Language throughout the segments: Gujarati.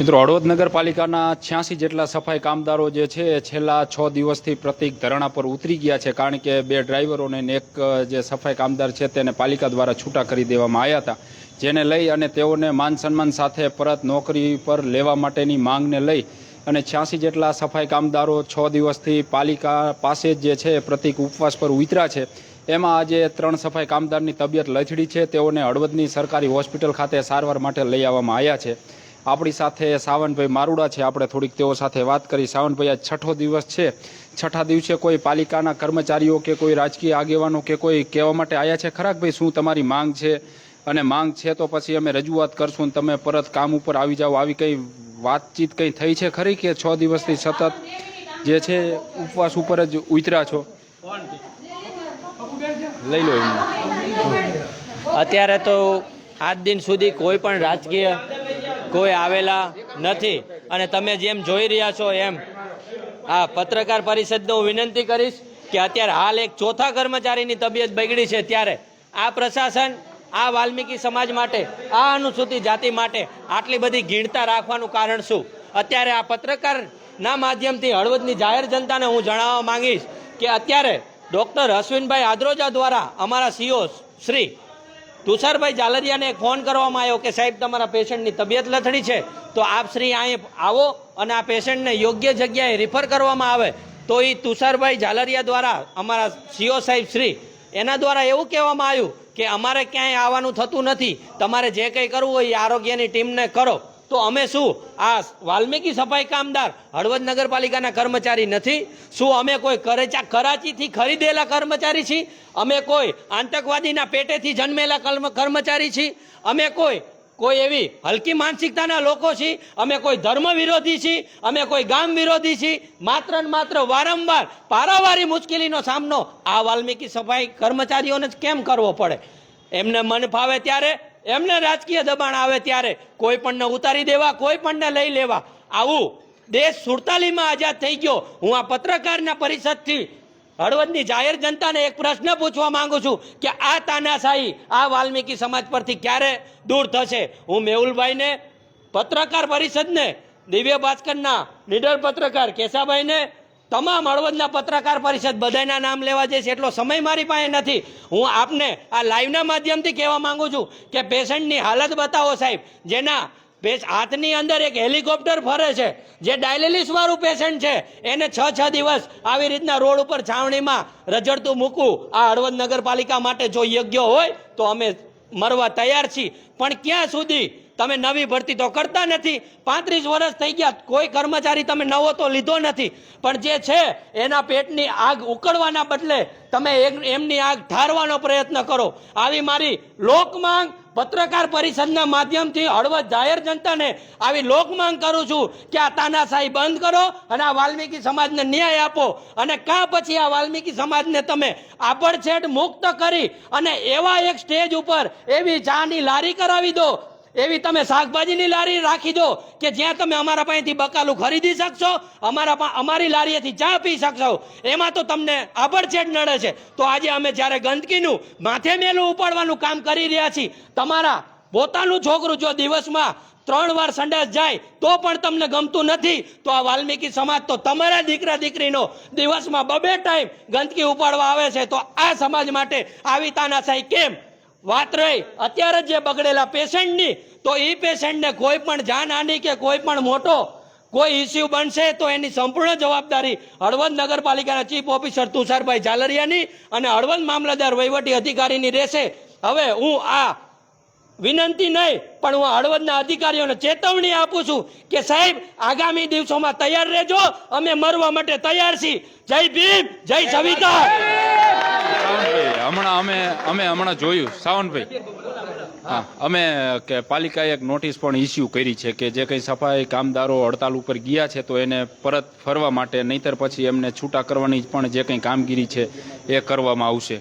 મિત્રો, હળવદ નગરપાલિકાના છ્યાસી જેટલા સફાઈ કામદારો જે છે એ છેલ્લા છ દિવસથી પ્રતિક ધરણા પર ઉતરી ગયા છે, કારણ કે બે ડ્રાઈવરોને એક જે સફાઈ કામદાર છે તેને પાલિકા દ્વારા છૂટા કરી દેવામાં આવ્યા હતા. જેને લઈ અને તેઓને માન સન્માન સાથે પરત નોકરી પર લેવા માટેની માંગને લઈ અને છ્યાસી જેટલા સફાઈ કામદારો છ દિવસથી પાલિકા પાસે જ છે, પ્રતિક ઉપવાસ પર ઉતર્યા છે. એમાં આજે ત્રણ સફાઈ કામદારની તબિયત લથડી છે. તેઓને હળવદની સરકારી હોસ્પિટલ ખાતે સારવાર માટે લઈ આવવામાં આવ્યા છે. આપણી સાથે સાવનભાઈ મારુડા છે. આપણે થોડીક તેઓ સાથે વાત કરી. સાવનભાઈ, આજ છઠ્ઠો દિવસ છે. છઠ્ઠા દિવસે કોઈ પાલિકાના કર્મચારીઓ કે કોઈ રાજકીય આગેવાનો કે કોઈ કહેવા માટે આવ્યા છે? ખરા ભાઈ શું તમારી માંગ છે? અને માંગ છે તો પછી અમે રજૂઆત કરશું ને તમે પરત કામ ઉપર આવી જાઓ. આવી કંઈ વાતચીત કંઈ થઈ છે ખરી કે છ દિવસથી સતત જે છે ઉપવાસ ઉપર જ ઉતર્યા છો? લઈ લો અત્યારે તો આજ દિન સુધી કોઈ પણ રાજકીય કોઈ આવેલા નથી. અને તમે જેમ જોઈ રહ્યા છો એમ આ પત્રકાર પરિષદને હું વિનંતી કરીશ કે અત્યારે હાલ એક ચોથા કર્મચારીની તબિયત બગડી છે ત્યારે આ પ્રશાસન, આ વાલ્મીકી સમાજ માટે, આ અનુસૂચિત જાતિ માટે આટલી બધી ગીણતા રાખવાનું કારણ શું? અત્યારે આ પત્રકારના માધ્યમથી હળવદની જાહેર જનતાને હું જણાવવા માંગીશ કે અત્યારે ડૉક્ટર અશ્વિનભાઈ આદ્રોજા દ્વારા અમારા સીઓ શ્રી તુષારભાઈ જાલરિયાને ફોન કરવામાં આવ્યો કે સાહેબ, તમારા પેશન્ટની તબિયત લથડી છે, તો આપ શ્રી અહીં આવો અને આ પેશન્ટને યોગ્ય જગ્યાએ રિફર કરવામાં આવે. તો એ તુષારભાઈ જાલરિયા દ્વારા અમારા સીઓ સાહેબ શ્રી, એના દ્વારા એવું કહેવામાં આવ્યું કે અમારે ક્યાંય આવવાનું થતું નથી. તમારે જે કંઈ કરવું હોય એ આરોગ્યની ટીમને કરો. તો અમે શું? આ વાલ્મીકી સફાઈ કામદાર હળવદ નગરપાલિકાના કર્મચારી નથી. શું અમે કોઈ કરેચા કરાચીથી ખરીદેલા કર્મચારી છીએ? અમે કોઈ આતંકવાદીના પેટેથી જન્મેલા કર્મચારી છીએ? અમે કોઈ કોઈ એવી હલકી માનસિકતાના લોકો છીએ? અમે કોઈ ધર્મ વિરોધી છીએ? અમે કોઈ ગામ વિરોધી છીએ? માત્ર ને માત્ર વારંવાર પારાવારી મુશ્કેલીનો સામનો આ વાલ્મીકી સફાઈ કર્મચારીઓને જ કેમ કરવો પડે? એમને મન ફાવે ત્યારે એમને રાજકીય દબાણ આવે ત્યારે કોઈ પણને ઉતારી દેવા, કોઈ પણને લઈ લેવા. આવું દેશ સુડતાલીમાં આઝાદ થઈ ગયો. હું આ પત્રકારના પરિષદથી હળવદની જાહેર જનતાને એક પ્રશ્ન પૂછવા માંગુ છું કે આ તાનાશાહી, આ વાલ્મીકી સમાજ પરથી ક્યારે દૂર થશે? હું મેહુલભાઈને, પત્રકાર પરિષદને, દિવ્ય ભાસ્કરના, નિડર પત્રકાર કેશાભાઈને તમામ હળવદના પત્રકાર પરિષદ બધાના નામ લેવા જઈશ, એટલો સમય મારી પાસે નથી. હું આપને આ લાઈવના માધ્યમથી કહેવા માંગુ છું કે પેશન્ટની હાલત બતાવો સાહેબ, જેના હાથની અંદર એક હેલિકોપ્ટર ફરે છે, જે ડાયાલિસિસ વાળું પેશન્ટ છે, એને છ છ દિવસ આવી રીતના રોડ ઉપર છાવણીમાં રજડતું મૂકવું આ હળવદ નગરપાલિકા માટે જો યોગ્ય હોય, તો અમે મરવા તૈયાર છીએ. પણ ક્યાં સુધી તમે નવી ભરતી તો કરતા નથી. પાંત્રીસ વર્ષ થઈ ગયા, કોઈ કર્મચારી તમે નવો તો લીધો નથી. પણ જે છે, એના પેટની આગ ઉકળવાના બદલે તમે એમની આગ ઠારવાનો પ્રયત્ન કરો. આવી મારી લોકમાંગ પત્રકાર પરિષદના માધ્યમથી હળવદ જાહેર જનતાને આવી લોકમાંગ કરું છું કે આ તાનાશાહી બંધ કરો અને આ વાલ્મીકી સમાજને ન્યાય આપો. અને કાં પછી આ વાલ્મીકી સમાજને તમે આપડછેડ મુક્ત કરી અને એવા એક સ્ટેજ ઉપર એવી ચાની લારી કરાવી દો એવી તમે શાકભાજીની લારી રાખી દો કે જ્યાં તમે અમારા પાસેથી બકાલું ખરીદી શકશો, અમારા અમારી લારીએથી ચા પી શકશો. એમાં તો તમને આભડછેડ નડે છે. તો આજે અમે જ્યારે ગંદકીનું માથે મેલું ઉપાડવાનું કામ કરી રહ્યા છીએ, તમારા પોતાનું છોકરું જો દિવસમાં ત્રણ વાર સંડાસ જાય, તો પણ તમને ગમતું નથી, તો આ વાલ્મીકી સમાજ તો તમારા દીકરા દીકરીનો દિવસમાં બબે ટાઈમ ગંદકી ઉપાડવા આવે છે. તો આ સમાજ માટે આવી તાનાશાહી કેમ? વાત રહી. અત્યારે જ બગડેલા પેશન્ટની તો એ પેશન્ટને કોઈ પણ જાનહાનિ કે કોઈ પણ મોટો કોઈ ઇસ્યુ બનશે તો એની સંપૂર્ણ જવાબદારી હળવદ નગરપાલિકાના ચીફ ઓફિસર તુષારભાઈ ઝાલરિયાની અને હળવદ મામલતદાર વહીવટી અધિકારીની રહેશે. હવે હું આ વિનંતી નહીં પણ હું હળવદના અધિકારીઓને ચેતવણી આપું છું કે સાહેબ આગામી દિવસોમાં તૈયાર રહેજો અમે મરવા માટે તૈયાર છીએ. જય ભીમ જય સાવનભાઈ હમણાં અમે અમે હમણાં જોયું. સાવનભાઈ. હા, અમે કે પાલિકાએ એક નોટિસ પણ ઇસ્યુ કરી છે કે જે કંઈ સફાઈ કામદારો હડતાલ ઉપર ગયા છે તો એને પરત ફરવા માટે નહીતર પછી એમને છૂટા કરવાની પણ જે કંઈ કામગીરી છે એ કરવામાં આવશે.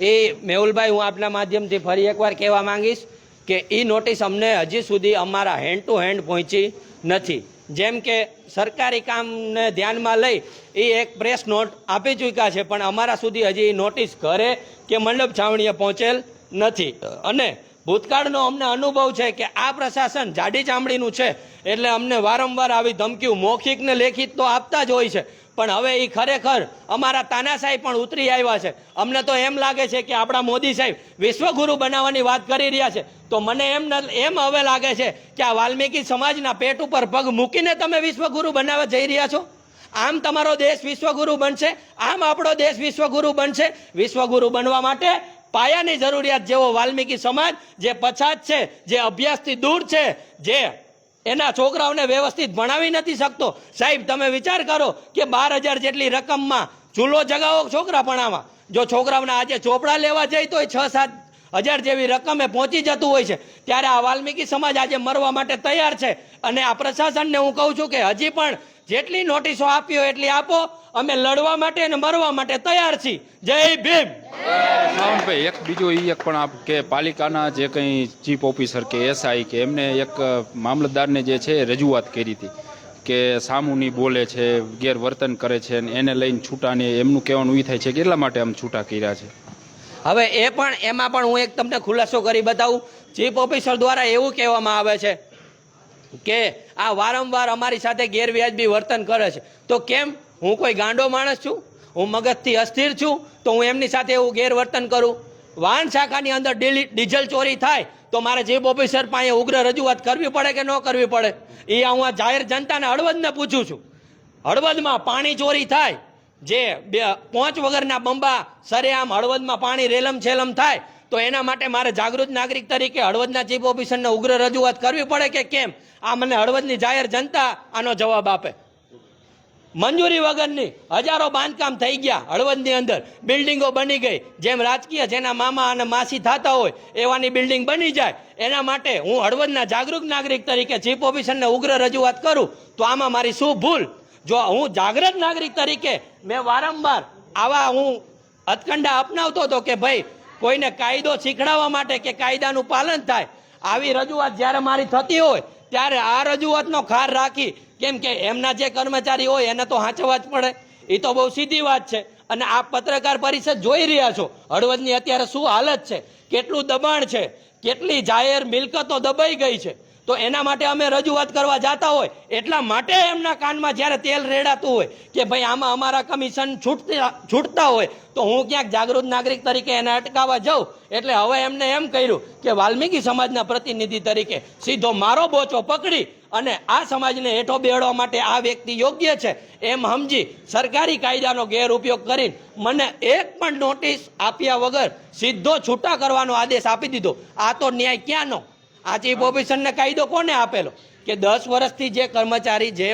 એ મેહુલભાઈ, હું આપના માધ્યમથી ફરી એકવાર કહેવા માંગીશ કે એ નોટિસ અમને હજી સુધી અમારા હેન્ડ ટુ હેન્ડ પહોંચી નથી. જેમ કે સરકારી કામને ધ્યાનમાં લઈ એ એક પ્રેસ નોટ આપી ચૂક્યા છે, પણ અમારા સુધી હજી નોટિસ ઘરે કે મંડપ છાવણીએ પહોંચેલ નથી. અને ભૂતકાળનો અમને અનુભવ છે કે આ પ્રશાસન જાડી ચામડીનું છે, એટલે અમને વારંવાર આવી ધમકીઓ મૌખિક ને લેખિત તો આપતા જ હોય છે પણ હવે એ ખરેખર અમારા તાનાશાહી પણ ઉતરી આવ્યા છે. અમને તો એમ લાગે છે કે આપણા મોદી સાહેબ વિશ્વગુરુ બનાવવાની વાત કરી રહ્યા છે. તો મને એમ એમ હવે લાગે છે કે આ વાલ્મીકી સમાજના પેટ ઉપર પગ મૂકીને તમે વિશ્વગુરુ બનાવવા જઈ રહ્યા છો? આમ તમારો દેશ વિશ્વગુરુ બનશે, આમ આપણો દેશ વિશ્વગુરુ બનશે. વિશ્વગુરુ બનવા માટે પાયાની જરૂરિયાત જેવો વાલ્મીકી સમાજ, જે પછાત છે, જે અભ્યાસથી દૂર છે, જે એના છોકરાઓને વ્યવસ્થિત ભણાવી નથી શકતો. સાહેબ, તમે વિચાર કરો કે બાર હજાર જેટલી રકમમાં ચૂલો જગાવો છોકરા ભણાવવા. જો છોકરાઓને આજે ચોપડા લેવા જાય તો છ સાત હજાર જેવી રકમે પહોંચી જતું હોય છે. ત્યારે આ વાલ્મીકી સમાજ આજે મરવા માટે તૈયાર છે. અને આ પ્રશાસનને હું કહું છું કે હજી પણ જેટલી નોટિસો આપ્યો એટલી આપો. અમે લડવા માટે અને મરવા માટે તૈયાર છીએ. જય ભીમ. શ્રાવણભાઈ એક બીજો એ એક પણ આપ કે પાલિકાના જે કંઈ ચીફ ઓફિસર કે એસઆઈ કે એમને એક મામલતદારને જે છે રજૂઆત કરી હતી કે સામુની બોલે છે ગેરવર્તન કરે છે એને લઈને છૂટાને એમનું કહેવાનું એ થાય છે કે એટલા માટે આમ છૂટા કર્યા છે. હવે એ પણ એમાં પણ હું એક તમને ખુલાસો કરી બતાવું. ચીફ ઓફિસર દ્વારા એવું કહેવામાં આવે છે કે આ વારંવાર અમારી સાથે ગેરવ્યાજબી વર્તન કરે છે. તો કેમ? હું કોઈ ગાંડો માણસ છું? હું મગજથી અસ્થિર છું? તો હું એમની સાથે એવું ગેરવર્તન કરું? વાહન શાખાની અંદર ડીઝલ ચોરી થાય, તો મારે ચીફ ઓફિસર પાસે ઉગ્ર રજૂઆત કરવી પડે કે ન કરવી પડે? એ હું આ જાહેર જનતાને હળવદને પૂછું છું. હળવદમાં પાણી ચોરી થાય જે બે પહોંચ વગરના બંબા સરેઆમ હળવદમાં પાણી રેલમ છેલમ થાય, તો એના માટે મારે જાગૃત નાગરિક તરીકે હળવદના ચીફ ઓફિસરને ઉગ્ર રજૂઆત કરવી પડે કે કેમ? આ મને હળવદની જાહેર જનતા આનો જવાબ આપે. મંજૂરી વગરની હજારો બાંધકામ થઈ ગયા હળવદની અંદર. બિલ્ડિંગો બની ગઈ. જેમ રાજકીય જેના મામા અને માસી થતા હોય, એવાની બિલ્ડિંગ બની જાય. એના માટે હું હળવદના જાગૃત નાગરિક તરીકે ચીફ ઓફિસરને ઉગ્ર રજૂઆત કરું, તો આમાં મારી શું ભૂલ? જો હું જાગૃત નાગરિક તરીકે મેં વારંવાર આવા હું હથકંડા અપનાવતો હતો કે ભાઈ કોઈને કાયદો શીખડાવવા માટે કે કાયદાનું પાલન થાય, આવી રજૂઆત જ્યારે મારી થતી હોય, ત્યારે આ રજૂઆતનો ખાર રાખી, કેમ કે એમના જે કર્મચારી હોય એને તો હાંચવા જ પડે. એ તો બહુ સીધી વાત છે. અને આ પત્રકાર પરિષદ જોઈ રહ્યા છો. હળવદની અત્યારે શું હાલત છે? કેટલું દબાણ છે? કેટલી જાહેર મિલકતો દબાઈ ગઈ છે? તો એના માટે અમે રજૂઆત કરવા જતા હોય. એટલા માટે એમના કાનમાં જ્યારે તેલ રેડાતું હોય કે ભાઈ આમાં અમારા કમિશન છૂટતા છૂટતા હોય, તો હું ક્યાંક જાગૃત નાગરિક તરીકે એને અટકાવવા જાઉં. એટલે હવે એમને એમ કર્યું કે વાલ્મીકી સમાજના પ્રતિનિધિ તરીકે સીધો મારો બોચો પકડી અને આ સમાજને હેઠો બેડવા માટે આ વ્યક્તિ યોગ્ય છે. એમ સમજી સરકારી કાયદાનો ગેરઉપયોગ કરીને મને એક પણ નોટિસ આપ્યા વગર સીધો છૂટા કરવાનો આદેશ આપી દીધો. આ તો ન્યાય ક્યાંનો? આ ચીફ ઓફિસરને કાયદો કોને આપેલો? કે દસ વર્ષથી જે કર્મચારી જે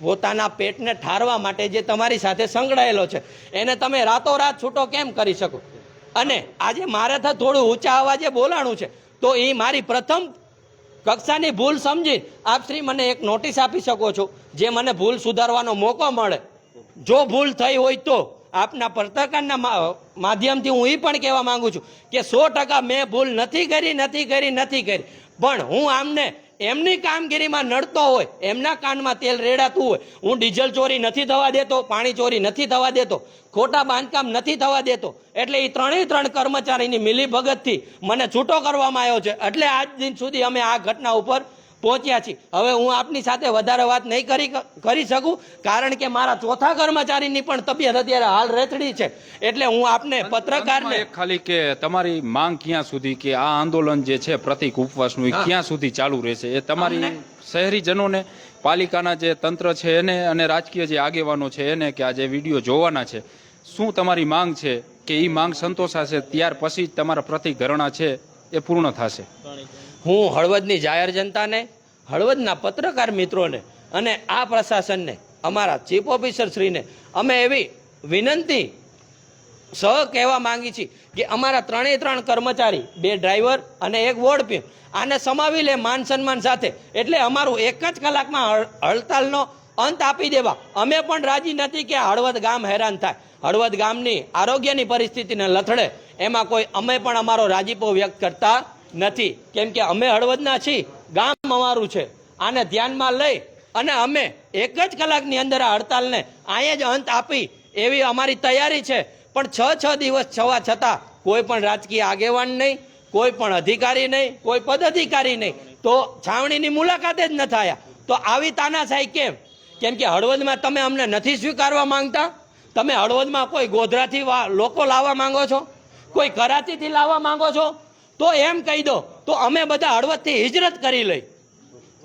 પોતાના પેટને ઠારવા માટે જે તમારી સાથે સંકળાયેલો છે, એને તમે રાતોરાત છૂટો કેમ કરી શકો? અને આજે મારે તો થોડું ઊંચા અવાજે બોલાણું છે, તો એ મારી પ્રથમ કક્ષાની ભૂલ સમજી આપ શ્રી મને એક નોટિસ આપી શકો છો, જે મને ભૂલ સુધારવાનો મોકો મળે. જો ભૂલ થઈ હોય તો આપના પત્રકારના માધ્યમથી હું એ પણ કહેવા માંગુ છું કે સો ટકા મેં ભૂલ નથી કરી નથી કરી નથી કરી. પણ હું આમને એમની કામગીરીમાં નડતો હોય, એમના કાનમાં તેલ રેડાતું હોય, હું ડીઝલ ચોરી નથી થવા દેતો, પાણી ચોરી નથી થવા દેતો, ખોટા બાંધકામ નથી થવા દેતો, એટલે એ ત્રણેય ત્રણ કર્મચારીની મિલીભગતથી મને છૂટો કરવામાં આવ્યો છે. એટલે આજ દિન સુધી અમે આ ઘટના ઉપર પહોંચ્યા છીએ હવે હું આપની સાથે વધારે વાત નહીં કરી કરી શકું કારણ કે મારા ચોથા કર્મચારીની પણ તબિયત અત્યારે હાલ રેથડી છે. એટલે હું આપને પત્રકારને ખાલી કે તમારી માંગ ક્યાં સુધી કે આ આંદોલન જે છે પ્રતિક ઉપવાસનું એ ક્યાં સુધી ચાલુ રહેશે? એ તમારી શહેરીજનોને પાલિકાના જે તંત્ર છે એને અને રાજકીય જે આગેવાનો છે એને કે આ જે વીડિયો જોવાના છે શું તમારી માંગ છે કે એ માંગ સંતોષાશે? ત્યાર પછી જ તમારા પ્રતિક ધરણા છે એ પૂર્ણ થશે. હું હળવદની જાહેર જનતાને, હળવદના પત્રકાર મિત્રોને અને આ પ્રશાસનને, અમારા ચીફ ઓફિસર શ્રીને, અમે એવી વિનંતી સહ કહેવા માંગી છીએ કે અમારા ત્રણેય ત્રણ કર્મચારી, બે ડ્રાઈવર અને એક વોર્ડ પી આને સમાવી લે માન સન્માન સાથે. એટલે અમારું એક જ કલાકમાં હડતાલનો અંત આપી દેવા. અમે પણ રાજી નથી કે હળવદ ગામ હેરાન થાય. હળવદ ગામની આરોગ્યની પરિસ્થિતિને લથડે. એમાં કોઈ, અમે પણ અમારો રાજીપો વ્યક્ત કરતા નથી. કેમ કે અમે હળવદના છીએ. ગામ અમારું છે. આને ધ્યાનમાં લઈ અને અમે એક જ કલાકની અંદર આ હડતાલને અહીંયા જ અંત આપી એવી અમારી તૈયારી છે. પણ છ છ દિવસ છવા છતાં કોઈ પણ રાજકીય આગેવાન નહીં, કોઈ પણ અધિકારી નહીં, કોઈ પદાધિકારી નહીં. તો છાવણીની મુલાકાતે જ ન થયા. તો આવી તાનાશાહી કેમ? કેમ કે હળવદમાં તમે અમને નથી સ્વીકારવા માંગતા? તમે હળવદમાં કોઈ ગોધરાથી લોકો લાવવા માંગો છો? કોઈ કરાચીથી લાવવા માંગો છો? તો એમ કહી દો, તો અમે બધા હળવદથી હિજરત કરી લઈ.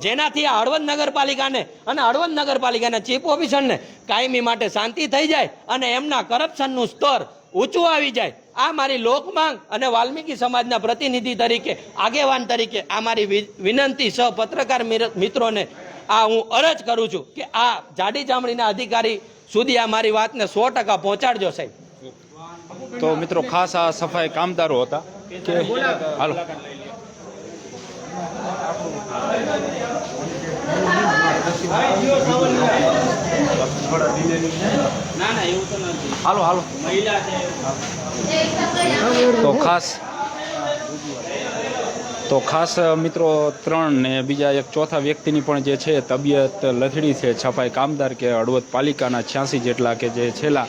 જેનાથી આ હળવદ નગરપાલિકાને અને હળવદ નગરપાલિકાના ચીફ ઓફિસરને કાયમી માટે શાંતિ થઈ જાય અને એમના કરપ્શનનું સ્તર ઊંચું આવી જાય. આ મારી લોકમાંગ અને વાલ્મીકી સમાજના પ્રતિનિધિ તરીકે, આગેવાન તરીકે આ મારી વિનંતી સહ પત્રકાર મિત્રોને આ હું અરજ કરું છું કે આ જાડી ચામડીના અધિકારી સુધી આ મારી વાતને સો ટકા પહોંચાડજો સાહેબ. તો મિત્રો ખાસ આ સફાઈ કામદારો હતા કે હાલો. તો ખાસ તો ખાસ મિત્રો ત્રણ ને બીજા એક ચોથા વ્યક્તિની પણ જે છે તબિયત લથડી છે, છપાઈ કામદાર કે હળવદ પાલિકાના છ્યાસી જેટલા કે જે છેલ્લા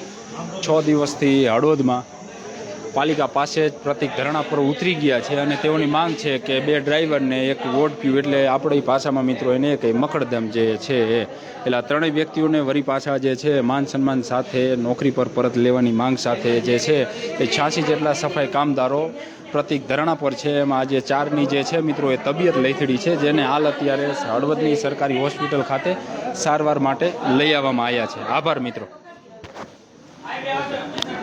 છ દિવસથી હળવદમાં પાલિકા પાસે જ પ્રતિક ધરણા પર ઉતરી ગયા છે અને તેઓની માંગ છે કે બે ડ્રાઈવરને એક વોટ પ્યુ એટલે આપણી ભાષામાં મિત્રો એને કંઈ મકડદમ જે છે એ. એટલે ત્રણેય વ્યક્તિઓને વરી પાછા જે છે માન સન્માન સાથે, નોકરી પર પરત લેવાની માંગ સાથે જે છે એ છ્યાસી જેટલા સફાઈ કામદારો પ્રતિક ધરણા પર છે. એમાં આજે ચારની જે છે મિત્રો એ તબિયત લથડી છે, જેને હાલ અત્યારે હળવદની સરકારી હોસ્પિટલ ખાતે સારવાર માટે લઈ આવવામાં આવ્યા છે. આભાર મિત્રો. Yeah, I know.